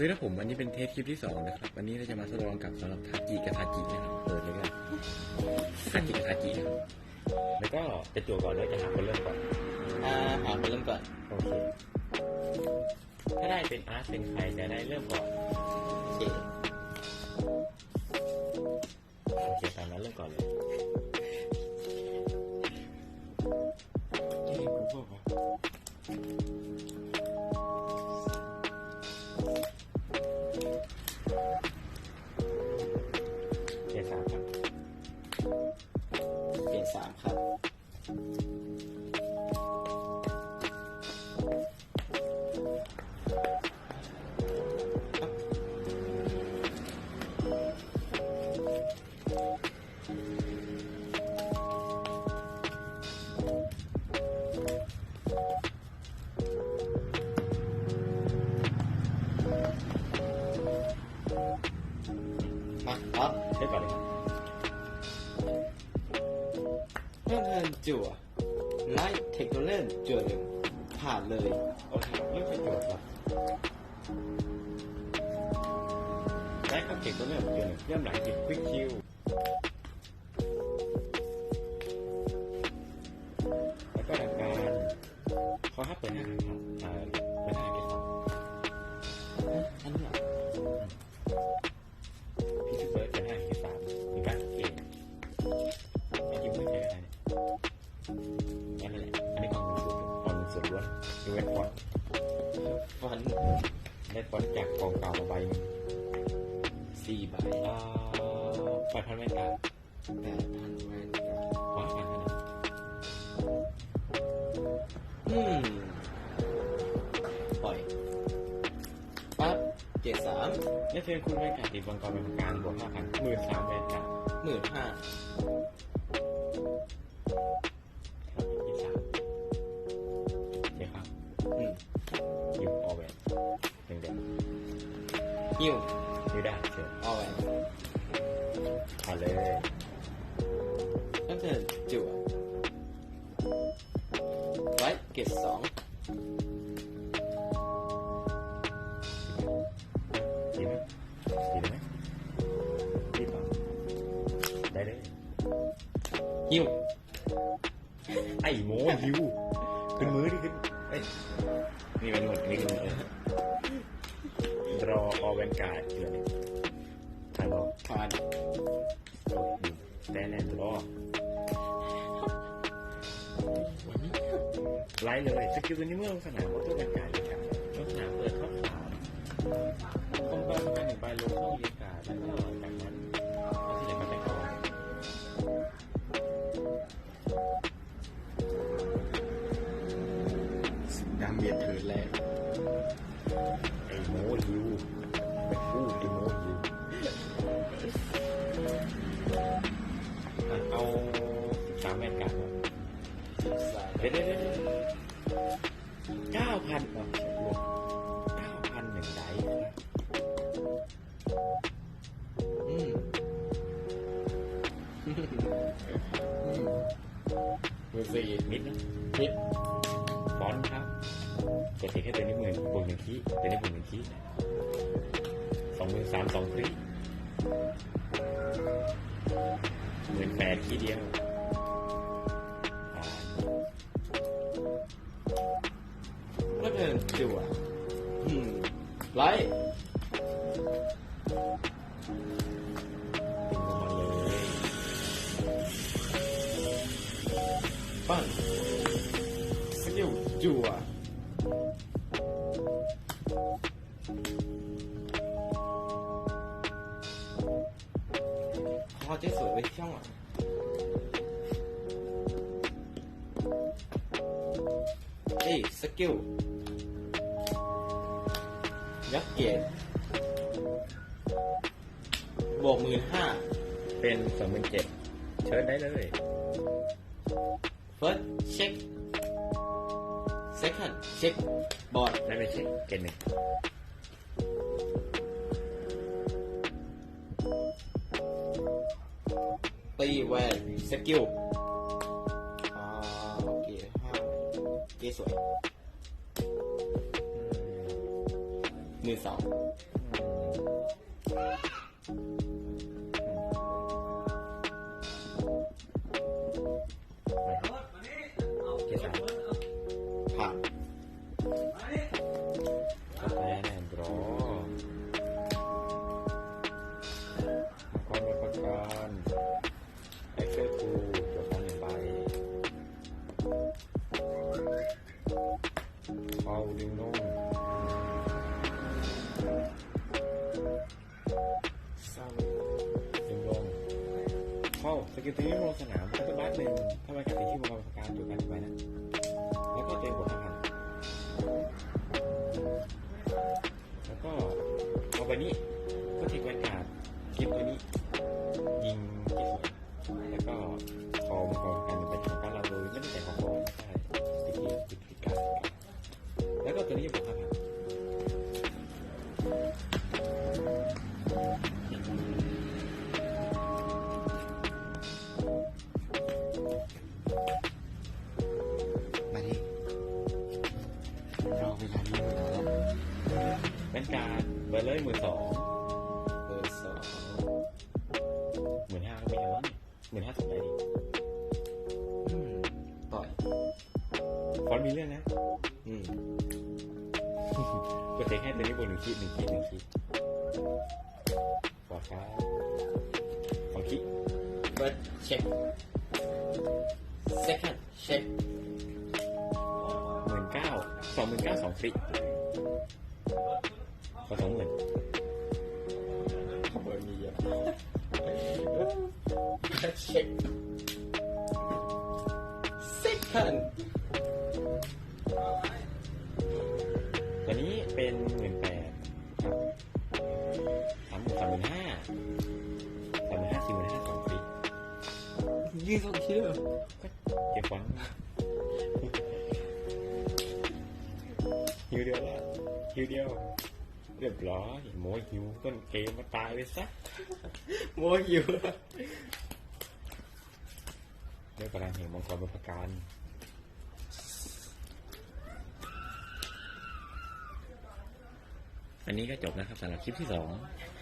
วัสดีครับผมวันนี้เป็นเทสคลิปที่สองนะครับ วันนี้เราจะมาทดลองกับสำหรับทาจิกับทาจินะครับเปิดเลยกันทาจิกับทาจินะครับแล้วก็จะจั่วก่อนแล้วจะหาคนเริ่มก่อนอ่าหาคนเริ่มก่อนโอเคถ้าได้เป็นอาร์ตเป็นใครจะได้เริ่มก่อนโอเคโอเคตามนั้นเริ่มก่อนเลยเอ้ยกูพูดวะ ครับเริ่มก่อนเลยครับเริ่มเทินจั่วไลท์เทคโนเล่นจั่วหนึ่งผ่านเลย โอเคครับเริ่มเป็นจั่วครับได้ครับเก่งตัวเริ่มเกี่วหนึ่งเริ่มไหลังจิตควิกคิวแล้วก็ทำการเขาห้าเปิดห้าครับอ่าเปิดห้าเกสสองอันนี้ นี่ยนั่นแหละอันนี้ออกหนึ่งส่วนออกหนึ่งส่วนล้วนดูเว็บฟอนต์ฟันได้ฟอนต์จากกองเก่ามาใบสี่ใบอ่าแปดพันแว่นตาแปดพันแวนกับขอห้าพันนะอืมปล่อยปั๊บเจ็ดสามได้เชิญคุณแว่นตาตีบังกรเป็นการบวกห้าพันหมื่นสามแว่นตาหมื่นห้า หิ้วยูได้เชิญเอาแหวนเอาเลยเริ่มเทิร์นจั่วไลท์เกตสองดีไหมดีไหมดีป่ะได้เลยหิ้วไอ้โมยิวขึ้นมือดิขึ้นเอ้ยนี่เป็นหมดนี่เป็นหมด รอออเวนการ์ดเดือนงทางรอผ่านแต่แน่นรอไล่เลยสกิลตัวนี้เมื่อลงสนามก็ตัวเป็นการดครับลงสนามเปิดท็อปสามคอมบ้านมาหนึ่งใบลงเข้าเรียกการดแล้วก็หลังจากนั้น เอาสามแมนการ์ดมาสามเดี๋ยวเดี๋ยวเดี๋ยวเก้าพันอะรวมเก้าพันหนึ่งไดส์ครับอืมอืมมือสี่มิดนะมิดบอลครับกดเทคให้ตัวนี้หมื่นบวกหนึ่งคีตัวนี้บวกหนึ่งคีสองหมื่นสามสองครีห มื่นแปดคีเดียวแล้วเดินจั่วอืมไลท์ดึงลงมาเลยปั้นสกิ ลจั่อเจ๊สวยไว้ช่องหลังเอ้ยสกิลยักษ์เกียรติบวกหมื่นห้าเป็นสองหมื่นเจ็ดเชิญได้เลย First check Second check บอร์ดได้ไปเช็คเกณฑ์หนึ่ง ตีแวนสกิลอ่าโอเคห้าเกสวยหนึ่งสอง เอาดึงนุ่มซ้ำดึงลงเข้าสกิลตีลงสนามคัตเตอร์บัสหนึ่งถ้ามันกัดติที่มังกรประการจบการหนึ่งใบนะแล้วก็เจอบวกห้าพันแล้วก็เอาไปนี้ก็เทคแวนการ์ดคลิปตัวนี้ ยิงที่สวยแล้วก็คอมังกรกันไปของการเราโดย เบอร์เลยหมื่นสองเบอร์สองหมื่นห้าก็ไม่เอามั้งหมื่นห้าสองได้ดิอืมปล่อยฟอนต์มีเรื่องนะ อืมก็เทคให้ตัวนี้บวกหนึ่งคิดหนึ่งคิดหนึ่งคิดปอดฟ้าสองคิดเบิร์ดเช็ค second เช็คหมื่นเก้าสองหมื่นเก้าสองฟรีก็ สองหมื่นขโมยมีเยอะเช็ค second ตัวนี้เป็นหมื่นแปดสามหมื่นสามหมื่นห้าสามหมื่นห้าสี่หมื่นห้าสองฟรียืนสองคิวเก็บฟอนต์ฮิวเดียวละฮิวเดียว เรียบร้อยโมยฮิวต้นเกมมาตายเลยซะโมอยู่เรียกพลังแห่งมังกรบนประการอันนี้ก็จบนะครับสำหรับคลิปที่สองค